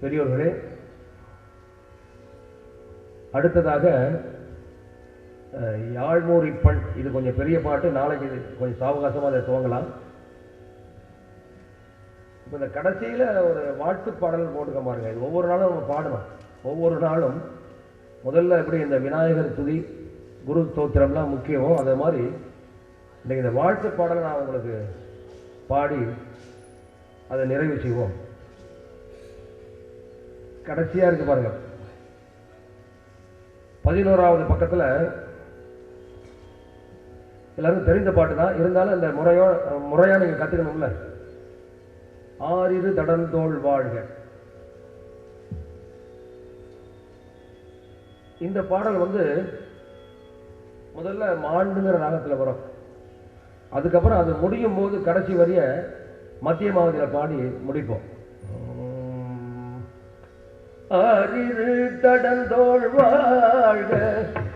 பெரியோர்களே அடுத்ததாக அஹ், யாழ்மூரி பண் இது கொஞ்சம் பெரிய பாட்டு நாளைக்கு இது கொஞ்சம் சாவகாசமாக அதை துவங்கலாம். இப்போ இந்த கடைசியில் ஒரு வாழ்த்து பாடல் போட்டுக்க பாருங்க. இது ஒவ்வொரு நாளும் நம்ம பாடணும். ஒவ்வொரு நாளும் முதல்ல எப்படி இந்த விநாயகர் துதி குரு ஸ்தோத்திரம்லாம் முக்கியமோ அதே மாதிரி இன்றைக்கி இந்த வாழ்த்து பாடலை நான் உங்களுக்கு பாடி அதை நிறைவு செய்வோம். கடைசியா இருக்கு பாருங்க. பதினோராவது பக்கத்துல எல்லாரும் தெரிந்த பாட்டு தான். இருந்தாலும் இந்த முறையோ முறையா நீங்க கத்துக்கணும்ல. ஆறிரு தடந்தோள் வாழ்க. இந்த பாடல் வந்து முதல்ல மாண்டுங்கிற ராகத்தில் வரும். அதுக்கப்புறம் அது முடியும் போது கடைசி வரிய மத்திய மாவதியில் பாடி முடிப்போம். ஆறிரு தடந்தோள் வாழ்க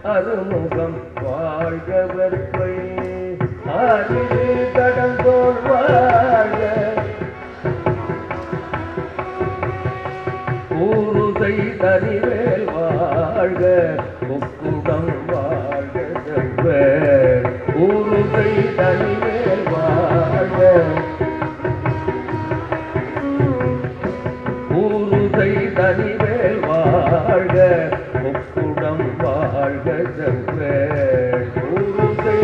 அருமுகம் வாழ்க வெற்பை தடந்தோள் வாழ்க. ஊருதை தனிவேல் வாழ்க முக்குடம் வாழ்க செவ்வேல் ஊருதை தனிவேல் வாழ்க. தனி வாழ்க முக்குடம் வாழ்க செவ்வேல் ஊருதை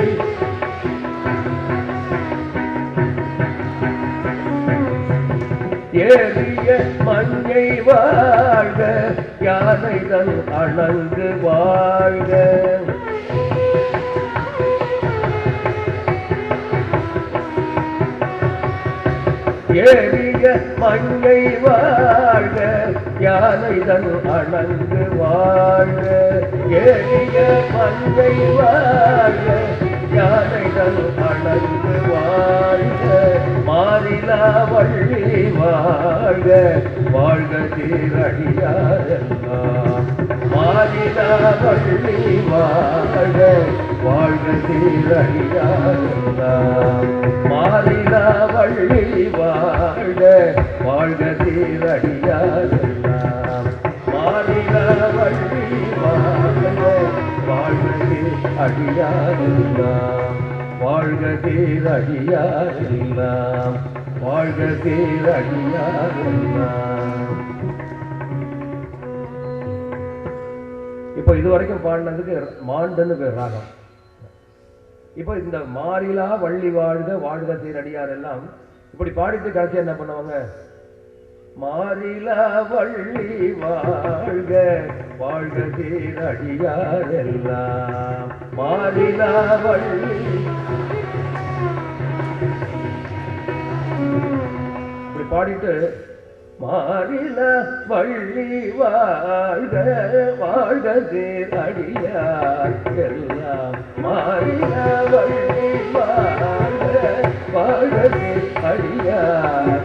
ஏறிய மஞ்சை வாழ்க யானைகள் அணங்கு வாழ்க. ஏறிய மங்கை வாழ்க யானைதன் அணங்கு வாழ்க. ஏறிய மங்கை வாழ்க யானைதன் அணங்கு வாழ்க மாறிலா வள்ளி வாழ்க வாழ்க சீரடியாரெல்லாம் மாறிலா வள்ளி வாழ்க வாழ்க சீரடியாரெல்லாம் மாறிலா வள்ளி வாழ்க வாழ்க சீரடியாரெல்லாம் மாறிலா வள்ளி வாழ்க வாழ்க அடியாரெல்லாம் வாழ்க சீரடியாரெல்லாம் வாழ்க சீரடியாரெல்லாம் இப்போ இதுவரைக்கும் பாடினதுக்கு மாண்டுன்னு பேர் ராகம். இப்போ இந்த மாறிலா வள்ளி வாழ்க வாழ்க சீரடியார் எல்லாம் இப்படி பாடிட்டு கடைசி என்ன பண்ணுவாங்க? மாறிலா வள்ளி வாழ்க வாழ்க அடியாரெல்லாம் எல்லாம் மாறிலா வள்ளி இப்படி பாடிட்டு மாறில வள்ளி வாழ்க வாழ்க சீரடியார் எல்லாம் மாறில வள்ளி வாழ்க வாழ்க அடியார்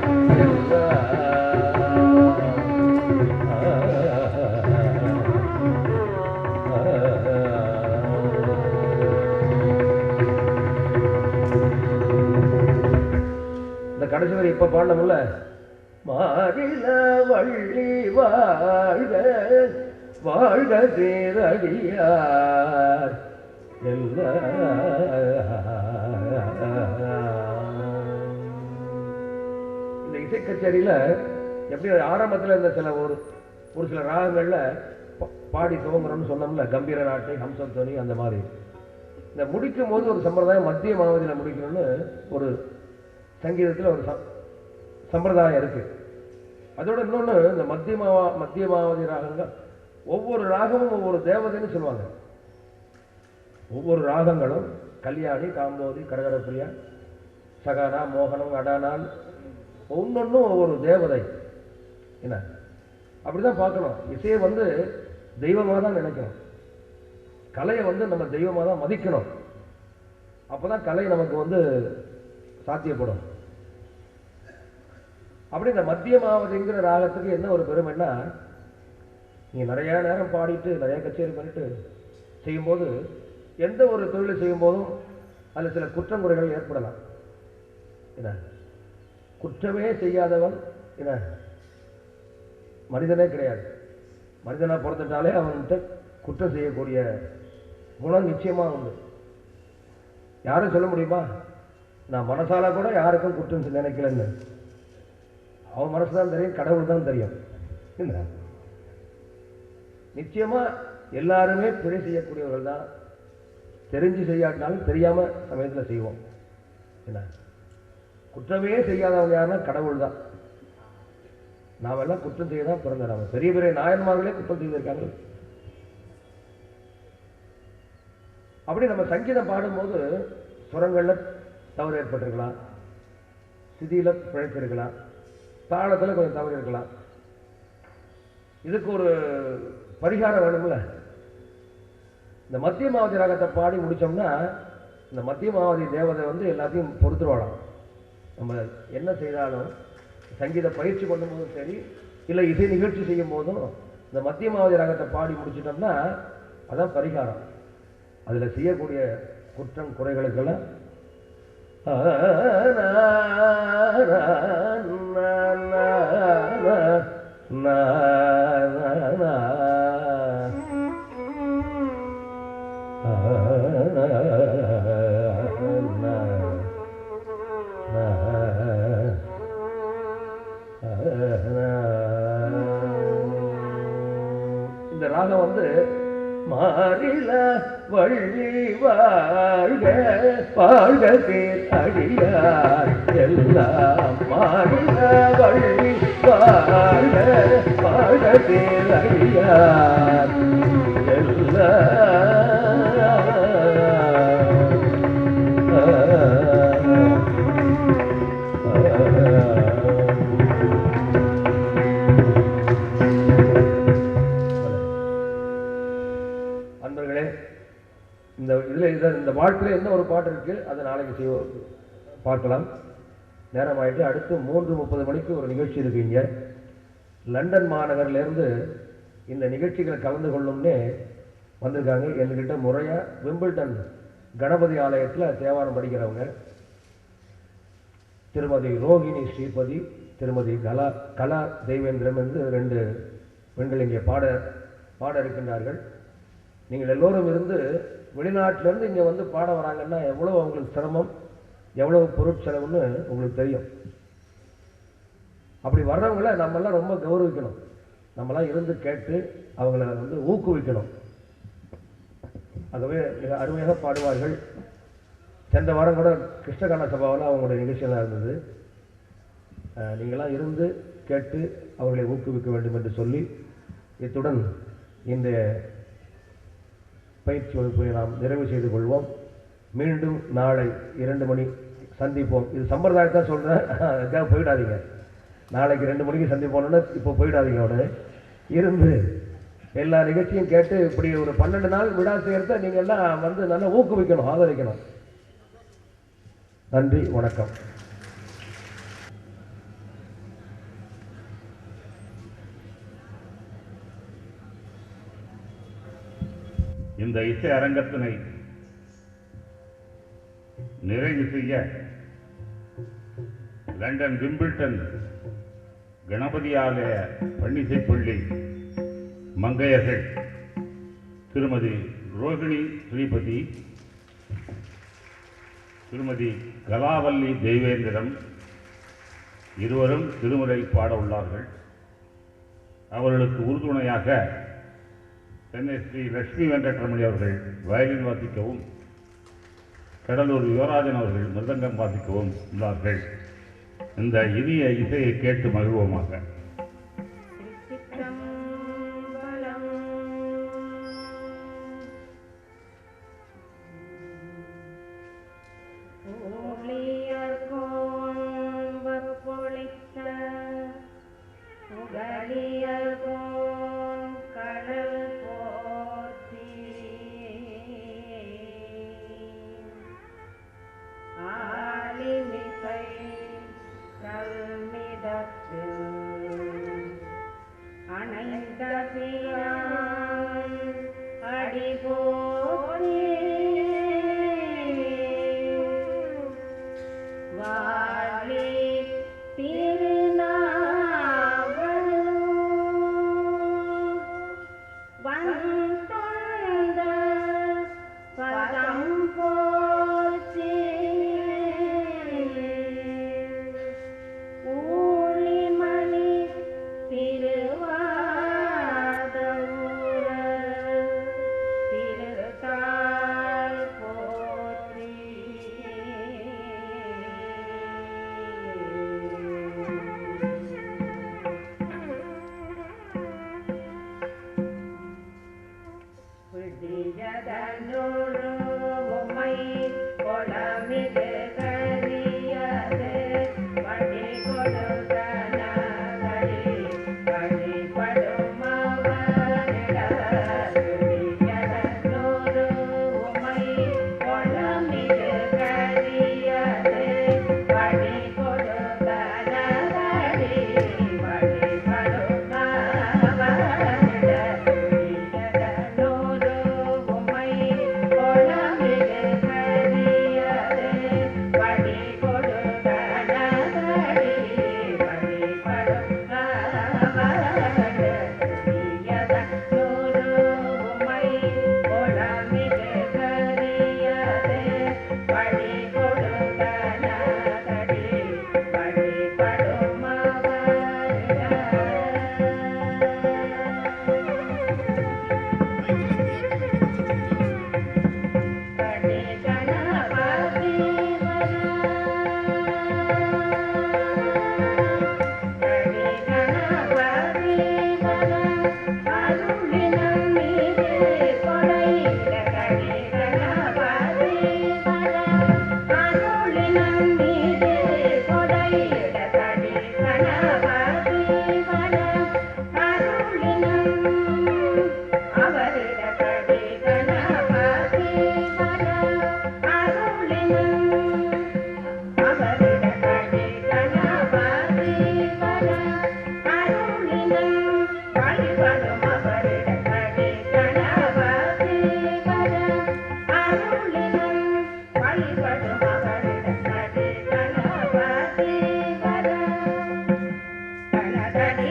கடைசி வரை இப்போ பாடணும்ல? மாறில வள்ளி வாழ்க வாழ்க சீரடியார் இந்த இசை எப்படி ஆரம்பத்தில் இந்த சில ஒரு ஒரு சில ராகங்களில் பா- பாடி துவங்குறோம்னு சொன்னோம்ல கம்பீர நாட்டை ஹம்சத்வனி அந்த மாதிரி. இந்த முடிக்கும் போது ஒரு சம்பிரதாயம் மத்திய மாவதியில் முடிக்கணும்னு ஒரு சங்கீதத்தில் ஒரு ச- சம்பிரதாயம் இருக்குது அதோட இன்னொன்று இந்த மத்திய மாவா மத்திய மாவதி ராகங்கள் ஒவ்வொரு ராகமும் ஒவ்வொரு தேவதைன்னு சொல்லுவாங்க. ஒவ்வொரு ராகங்களும் கல்யாணி காம்போதி கரகரப்பிரியா சகானா மோகனம் அடானால் ஒன்னொன்றும் ஒவ்வொரு தேவதை. என்ன? அப்படிதான் பார்க்கணும். இசையை வந்து தெய்வமாக தான் நினைக்கணும். கலையை வந்து நம்ம தெய்வமாக தான் மதிக்கணும். அப்பதான் கலை நமக்கு வந்து சாத்தியப்படும். அப்படி இந்த மத்தியமாவதுங்கிற ராகத்துக்கு என்ன ஒரு பெருமைன்னா நீங்கள் நிறைய நேரம் பாடிட்டு நிறைய கச்சேரி பண்ணிட்டு செய்யும்போது எந்த ஒரு தொழிலை செய்யும் போதும் அதில் சில குற்றங்குறைகள் ஏற்படலாம். என்ன? குற்றமே செய்யாதவன் என்ன? மனிதனே கிடையாது. மனிதனாக பிறந்துட்டாலே அவன்கிட்ட குற்றம் செய்யக்கூடிய குணம் நிச்சயமாக உண்டு. யாரும் சொல்ல முடியுமா? நான் மனசால கூட யாருக்கும் குற்றம் நினைக்கலன்னு. அவன் மனசு தான் தெரியும் கடவுள் தான் தெரியும். என்ன? நிச்சயமா எல்லாருமே பிழை செய்யக்கூடியவர்கள் தான். தெரிஞ்சு செய்யாட்டினாலும் தெரியாம சமயத்துல செய்வோம். என்ன? குற்றமே செய்யாதவங்க யாருன்னா கடவுள் தான் நாம் எல்லாம் குற்றம் செய்ய தான் பிறந்த நாம பெரிய பெரிய நாயன்மார்களே குற்றம் செய்திருக்காங்க அப்படி நம்ம சங்கீதம் பாடும்போது சுரங்களில் தவறு ஏற்பட்டிருக்கலாம். சிதியில பிழைத்திருக்கலாம். தாளத்துல கொஞ்சம் தவறு இருக்கலாம் இதுக்கு ஒரு பரிகாரம் வேணும்ல இந்த மத்திய மாவதி ராகத்தை பாடி முடிச்சோம்னா இந்த மத்திய மாவதி தேவதை வந்து எல்லாத்தையும் பொறுத்துருவாளாம் நம்ம என்ன செய்தாலும் சங்கீத பயிற்சி பண்ணும் போதும் சரி இல்லை இசை நிகழ்ச்சி செய்யும் போதும் இந்த மத்திய மாவதி ராகத்தை பாடி முடிச்சிட்டோம்னா அதான் பரிகாரம் அதுல செய்யக்கூடிய குற்றம் குறைகளுக்கெல்லாம் இந்த ராகம் வந்து மாறில வள்ளி வாழ்க வாழ்க பேர் அடியார் எல்லாம் மாறில வள்ளி வாழ்க அன்பர்களே இந்த இந்த வாழ்க்கையில என்ன ஒரு பாட்டு இருக்கு? அதை நாளைக்கு செய்ய பார்க்கலாம். நேரம் ஆகிட்டு அடுத்து மூன்று முப்பது மணிக்கு ஒரு நிகழ்ச்சி இருக்குங்க லண்டன் மாநகர்லேருந்து இந்த நிகழ்ச்சிகளை கலந்து கொள்ளும்னே வந்திருக்காங்க. எங்ககிட்ட முறையாக விம்பிள்டன் கணபதி ஆலயத்தில் தேவாரம் படிக்கிறவங்க. திருமதி ரோகிணி ஸ்ரீபதி திருமதி கலா கலா தெய்வேந்திரம் என்று ரெண்டு பெண்கள் இங்கே பாட பாட இருக்கின்றார்கள். நீங்கள் எல்லோரும் இருந்து வெளிநாட்டிலேருந்து இங்கே வந்து பாட வராங்கன்னா எவ்வளோ அவங்களுக்கு சிரமம்? எவ்வளவு பொருட்செலவுன்னு உங்களுக்கு தெரியும். அப்படி வர்றவங்கள நம்மெல்லாம் ரொம்ப கௌரவிக்கணும். நம்மளாம் இருந்து கேட்டு அவங்கள வந்து ஊக்குவிக்கணும். ஆகவே மிக அருமையாக பாடுவார்கள். சென்ற வாரம் கூட கிருஷ்ணகான சபாவில் அவங்களுடைய நிகழ்ச்சியெல்லாம் இருந்தது. நீங்களாம் இருந்து கேட்டு அவர்களை ஊக்குவிக்க வேண்டும் என்று சொல்லி இத்துடன் இந்த பயிற்சி வகுப்பை நாம் நிறைவு செய்து கொள்வோம். மீண்டும் நாளை இரண்டு மணி சந்திப்போம். இது சம்பிரதாயத்தான் சொல்கிறேன் அதுக்காக போயிடாதீங்க. நாளைக்கு ரெண்டு மணிக்கு சந்திப்போம்னா இப்போ போயிடாதீங்க உடனே இருந்து எல்லா நிகழ்ச்சியும் கேட்டு இப்படி ஒரு பன்னெண்டு நாள் விடா செய்கிறத நீங்கள் எல்லாம் வந்து நல்லா ஊக்குவிக்கணும் ஆதரிக்கணும். நன்றி வணக்கம். இந்த இசை அரங்கத்தினை நிறைவு செய்ய. லண்டன் விம்பிள்டன் கணபதி ஆலய பன்னிசை மங்கையர்கள் திருமதி ரோகிணி ஸ்ரீபதி திருமதி கலாவல்லி தெய்வேந்திரம் இருவரும் திருமுறை பாட உள்ளார்கள். அவர்களுக்கு உறுதுணையாக சென்னை ஸ்ரீ லட்சுமி வெங்கட்ரமணி அவர்கள் வயலின் வாசிக்கவும் கடலூர் யுவராஜன் அவர்கள் மிருதங்கம் வாசிக்கவும் உள்ளார்கள். இந்த இனிய இசையை கேட்டு மகிழ்வோமாக. back.